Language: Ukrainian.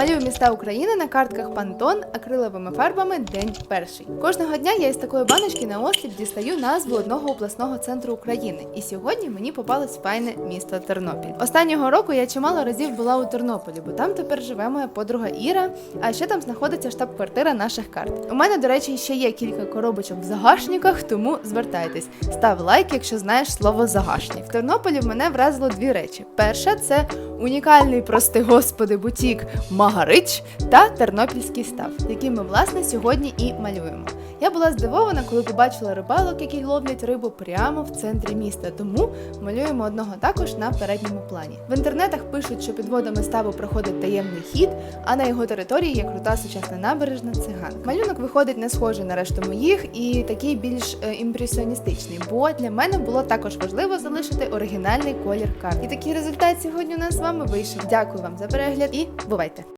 Малюю міста України на картках Пантон акриловими фарбами день перший. Кожного дня я із такої баночки на осліп дістаю назву одного обласного центру України. І сьогодні мені попалось файне місто Тернопіль. Останнього року я чимало разів була у Тернополі, бо там тепер живе моя подруга Іра, а ще там знаходиться штаб-квартира наших карт. У мене, до речі, ще є кілька коробочок в загашниках, тому звертайтесь. Став лайк, якщо знаєш слово загашник. В Тернополі в мене вразило дві речі: перша це унікальний, прости господи, бутік Магарич та тернопільський став, який ми власне сьогодні і малюємо. Я була здивована, коли побачила рибалок, які ловлять рибу прямо в центрі міста. Тому малюємо одного також на передньому плані. В інтернетах пишуть, що під водами ставу проходить таємний хід, а на його території є крута сучасна набережна циган. Малюнок виходить не схожий на решту моїх і такий більш е, імпресіоністичний, бо для мене було також важливо залишити оригінальний колір карт. І такий результат сьогодні у нас з вами вийшов. Дякую вам за перегляд і бувайте!